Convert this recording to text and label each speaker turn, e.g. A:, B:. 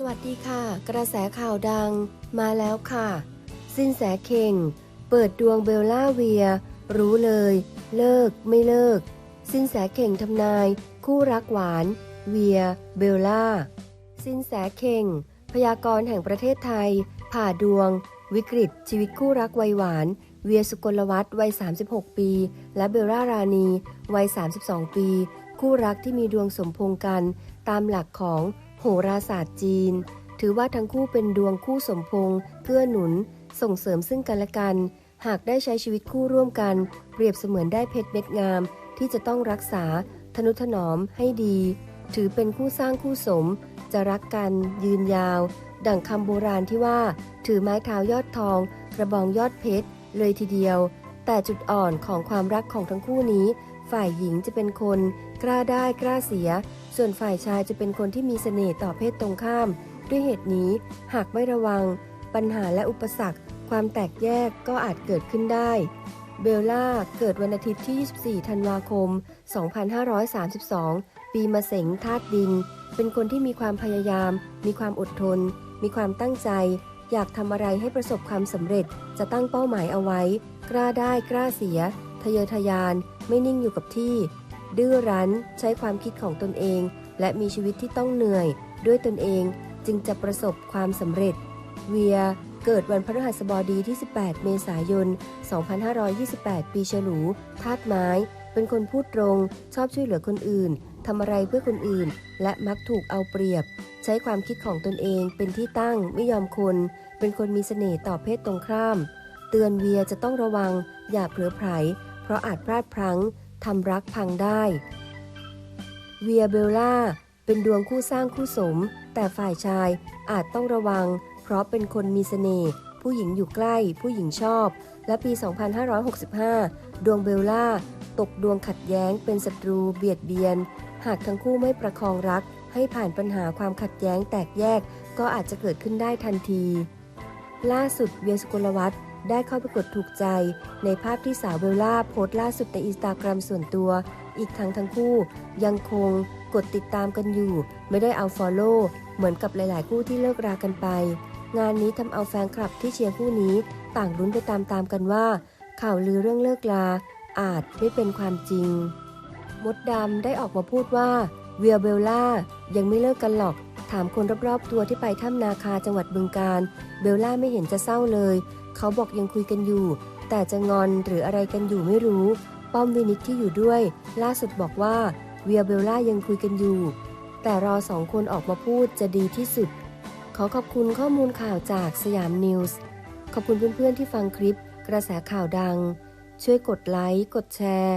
A: สวัสดีค่ะ กระแสข่าวดังมาแล้วค่ะ สินแสเข่ง เปิดดวงเบลล่าเวีย รู้เลย เลิกไม่เลิก สินแสเข่งทำนาย คู่รักหวาน เวีย เบลล่า สินแสเข่ง พยากรณ์แห่งประเทศไทย ผ่าดวง วิกฤต ชีวิตคู่รักวัยหวาน เวียสุกลวัฒน์วัย 36 ปี และเบลล่ารานีวัย 32 ปี คู่รักที่มีดวงสมพงกัน ตามหลักของ โหราศาสตร์จีน ถือว่าทั้งคู่เป็นดวงคู่สมพงษ์เพื่อหนุน ส่งเสริมซึ่งกันและกัน หากได้ใช้ชีวิตคู่ร่วมกัน เปรียบเสมือนได้เพชรเม็ดงาม ที่จะต้องรักษา ทนุถนอมให้ดี ถือเป็นคู่สร้างคู่สม จะรักกันยืนยาว ดั่งคำโบราณที่ว่า ถือไม้เท้ายอดทอง กระบองยอดเพชรเลยทีเดียว แต่จุดอ่อนของความรักของทั้งคู่นี้ ฝ่ายหญิงจะเป็นคน กล้าได้กล้าเสีย ส่วนฝ่ายชายจะเป็นคนที่มีเสน่ห์ต่อเพศตรงข้าม ด้วยเหตุนี้หากไม่ระวัง ปัญหาและอุปสรรค ความแตกแยกก็อาจเกิดขึ้นได้ เบลล่าเกิดวันอาทิตย์ที่ 24 ธันวาคม 2532 ปีมะเสงธาตุดิน เป็นคนที่มีความพยายาม มีความอดทน มีความตั้งใจ อยากทำอะไรให้ประสบความสำเร็จ จะตั้งเป้าหมายเอาไว้ กล้าได้กล้าเสีย ทะเยอทะยาน ไม่นิ่งอยู่กับที่ ดื้อรั้น ใช้ความคิดของตนเอง และมีชีวิตที่ต้องเหนื่อย ด้วยตนเองจึงจะประสบความสำเร็จ เวีย เกิดวันพฤหัสบดีที่ 18 เมษายน 2528 ปีฉลูธาตุไม้ เป็นคนพูดตรง ชอบช่วยเหลือคนอื่น ทำอะไรเพื่อคนอื่น และมักถูกเอาเปรียบ ใช้ความคิดของตนเองเป็นที่ตั้งไม่ยอมคน เป็นคนมีเสน่ห์ต่อเพศตรงข้าม เตือนเวียจะต้องระวัง อย่าเผลอไผลเพราะอาจพลาดพลั้งทำรักพังได้ เวียเบลล่า เป็นดวงคู่สร้างคู่สม แต่ฝ่ายชายอาจต้องระวัง เพราะเป็นคนมีเสน่ห์ผู้หญิงอยู่ใกล้ ผู้หญิงชอบ และปี 2565 ดวงเบลล่า ตกดวงขัดแย้งเป็นศัตรูเบียดเบียนากทั้งคู่ไม่ประคองรัก ให้ผ่านปัญหาความขัดแย้งแตกแยก ก็อาจจะเกิดขึ้นได้ทันที ล่าสุดเวียสกุลวัฒน์ได้เข้าไปกดถูกใจ ในภาพที่สาวเบลล่าโพสต์ล่าสุดในอินสตาแกรมส่วนตัว อีกทั้งทั้งคู่ ยังคงกดติดตามกันอยู่ ไม่ได้เอาฟอลโล่เหมือนกับหลาย ๆ คู่ที่เลิกรากันไป งานนี้ทำเอาแฟนคลับที่เชียร์คู่นี้ ต่างลุ้นไปตามๆกันว่า ข่าวลือเรื่องเลิกลาอาจไม่เป็นความจริง มดดำได้ออกมาพูดว่าเวียเบลล่ายังไม่เลิกกันหรอก ถามคนรอบๆตัวที่ไปถ้ำนาคาจังหวัดบึงการ เบลล่าไม่เห็นจะเศร้าเลย เขาบอกยังคุยกันอยู่ แต่จะงอนหรืออะไรกันอยู่ไม่รู้ ป้อมวินิตที่อยู่ด้วย ล่าสุดบอกว่าเวียเบลล่ายังคุยกันอยู่ แต่รอสองคนออกมาพูดจะดีที่สุด ขอขอบคุณข้อมูลข่าวจากสยามนิวส์ ขอบคุณเพื่อนๆที่ฟังคลิป กระแสข่าวดัง ช่วยกดไลค์ กดแชร์